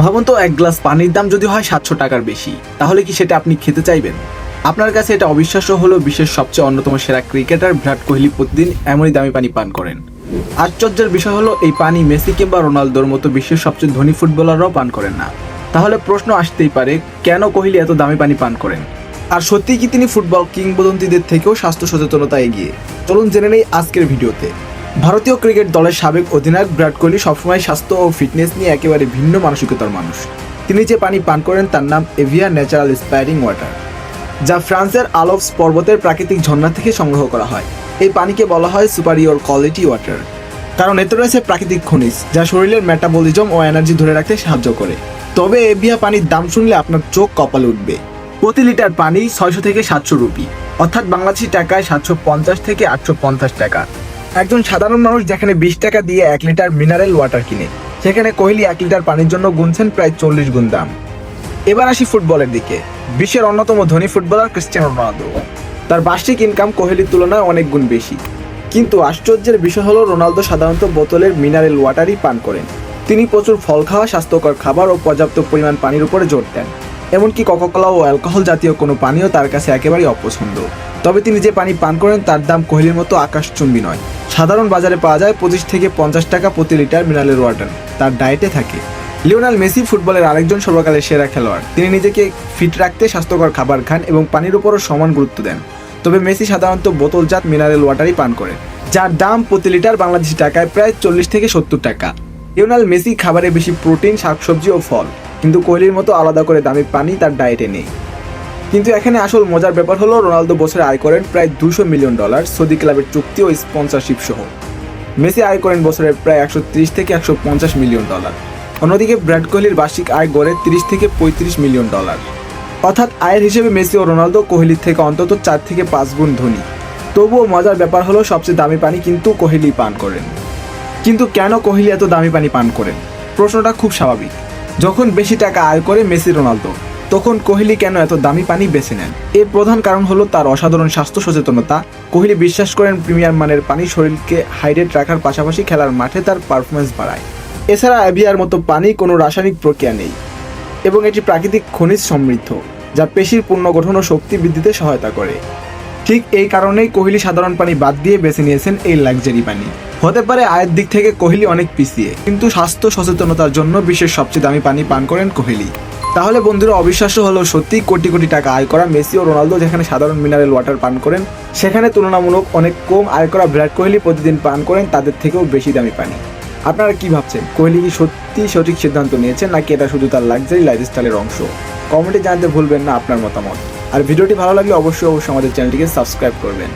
ভাবুন তো, এক গ্লাস পানির দাম যদি হয় সাতশো টাকার বেশি, তাহলে কি সেটা আপনি খেতে চাইবেন? আপনার কাছে এটা অবিশ্বাস্য হলেও বিশ্বের সবচেয়ে অন্যতম সেরা ক্রিকেটার বিরাট কোহলি প্রতিদিন এমনই দামি পানি পান করেন। আশ্চর্যের বিষয় হলো, এই পানি মেসি কিংবা রোনালদোর মতো বিশ্বের সবচেয়ে ধনী ফুটবলাররাও পান করেন না। তাহলে প্রশ্ন আসতেই পারে, কেন কোহলি এত দামি পানি পান করেন? আর সত্যিই কি তিনি ফুটবল কিংবদন্তিদের থেকেও স্বাস্থ্য সচেতনতা এগিয়ে? চলুন জেনে নেই আজকের ভিডিওতে। ভারতীয় ক্রিকেট দলের সাবেক অধিনায়ক বিরাট কোহলি সবসময় স্বাস্থ্য ও ফিটনেস নিয়ে একেবারে ভিন্ন মানসিকতার মানুষ। তিনি যে পানি পান করেন তার নাম এভিয়া ন্যাচারাল স্পায়ারিং ওয়াটার, যা ফ্রান্সের আলপস পর্বতের প্রাকৃতিক ঝর্ণা থেকে সংগ্রহ করা হয়। এই পানিকে বলা হয় সুপারিয়র কোয়ালিটি ওয়াটার কারণ এতে রয়েছে প্রাকৃতিক খনিজ, যা শরীরের মেটাবলিজম ও এনার্জি ধরে রাখতে সাহায্য করে। তবে এভিয়া পানির দাম শুনলে আপনার চোখ কপালে উঠবে। প্রতি লিটার পানি ছয়শো থেকে সাতশো রুপি, অর্থাৎ বাংলাদেশি টাকায় সাতশো পঞ্চাশ থেকে আটশো পঞ্চাশ টাকা। একজন সাধারণ মানুষ যেখানে বিশ টাকা দিয়ে এক লিটার মিনারেল ওয়াটার কিনে, সেখানে কোহলি এক লিটার পানির জন্য গুনছেন প্রায় চল্লিশ গুণ দাম। এবার আসি ফুটবলের দিকে। বিশ্বের অন্যতম ধনী ফুটবলার ক্রিস্টিয়ানো রোনালদো। তার বার্ষিক ইনকাম কোহলির তুলনায় অনেক গুণ বেশি। কিন্তু আশ্চর্যের বিষয় হলো, রোনালদো সাধারণত বোতলের মিনারেল ওয়াটারই পান করেন। তিনি প্রচুর ফল খাওয়া, স্বাস্থ্যকর খাবার ও পর্যাপ্ত পরিমাণ পানির উপরে জোর দেন। এমনকি কোকাকোলা ও অ্যালকোহল জাতীয় কোনো পানীয় তার কাছে একেবারেই অপছন্দ। তবে তিনি যে পানি পান করেন তার দাম কোহলির মতো আকাশচুম্বী নয়। সাধারণ বাজারে পাওয়া যায় পঁচিশ থেকে পঞ্চাশ টাকা প্রতি লিটার মিনারেল ওয়াটার। তার ডায়েটে থাকে। লিওনাল মেসি ফুটবলের আরেকজন সর্বকালের সেরা খেলোয়াড়। তিনি নিজেকে ফিট রাখতে স্বাস্থ্যকর খাবার খান এবং পানির উপরও সমান গুরুত্ব দেন। তবে মেসি সাধারণত বোতলজাত মিনারেল ওয়াটারই পান করে যার দাম প্রতি লিটার বাংলাদেশি টাকায় প্রায় চল্লিশ থেকে সত্তর টাকা। লিওনাল মেসি খাবারে বেশি প্রোটিন, শাকসবজি ও ফল, কিন্তু কোহলির মতো আলাদা করে দামি পানি তার ডায়েটে নেই। কিন্তু এখানে আসল মজার ব্যাপার হলো, রোনালদো বছরে আয় করেন প্রায় দুশো মিলিয়ন ডলার সৌদি ক্লাবের চুক্তি ও স্পন্সরশিপ সহ। মেসি আয় করেন বছরে প্রায় একশো ত্রিশ থেকে একশো পঞ্চাশ মিলিয়ন ডলার। অন্যদিকে বিরাট কোহলির বার্ষিক আয় গড়ে তিরিশ থেকে পঁয়ত্রিশ মিলিয়ন ডলার। অর্থাৎ আয়ের হিসেবে মেসি ও রোনালদো কোহলির থেকে অন্তত চার থেকে পাঁচ গুণ ধনী। তবুও মজার ব্যাপার হলো, সবচেয়ে দামি পানি কিন্তু কোহলি পান করেন। কিন্তু কেন কোহলি এত দামি পানি পান করেন? প্রশ্নটা খুব স্বাভাবিক। যখন বেশি টাকা আয় করে মেসি রোনালদো তখন কোহলি কেন এত দামি পানি বেছে নেন? এর প্রধান কারণ হলো তার অসাধারণ স্বাস্থ্য সচেতনতা। কোহলি বিশ্বাস করেন প্রিমিয়ার মানের পানি শরীরকে হাইড্রেট রাখার পাশাপাশি খেলার মাঠে তার পারফরমেন্স বাড়ায়। এছাড়া অ্যাভিয়ার মতো পানি কোনো রাসায়নিক প্রক্রিয়া নেই এবং এটি প্রাকৃতিক খনিজ সমৃদ্ধ, যা পেশির পুনর্গঠন ও শক্তি বৃদ্ধিতে সহায়তা করে। ঠিক এই কারণেই কোহলি সাধারণ পানি বাদ দিয়ে বেছে নিয়েছেন এই লাক্সারি পানি। হতে পারে আয়ের দিক থেকে কোহলি অনেক পিছিয়ে, কিন্তু স্বাস্থ্য সচেতনতার জন্য বিশ্বের সবচেয়ে দামি পানি পান করেন কোহলি। তাহলে বন্ধুরা অবিশ্বাস্য হলেও সত্যি কোটি কোটি টাকা আয় করা মেসি ও রোনালদো যেখানে সাধারণ মিনারেল ওয়াটার পান করেন, সেখানে তুলনামূলক অনেক কম আয় করা বিরাট কোহলি প্রতিদিন পান করেন, তাদের থেকেও বেশি দামি পানি। আপনারা কি ভাবছেন? কোহলি কি সত্যি সঠিক সিদ্ধান্ত নিয়েছেন, নাকি এটা শুধু তার লাক্সারি লাইফস্টাইলের অংশ? কমেন্টে জানাতে ভুলবেন না আপনার মতামত। আর ভিডিওটি ভালো লাগলে অবশ্যই অবশ্যই আমাদের চ্যানেলটিকে সাবস্ক্রাইব করবেন।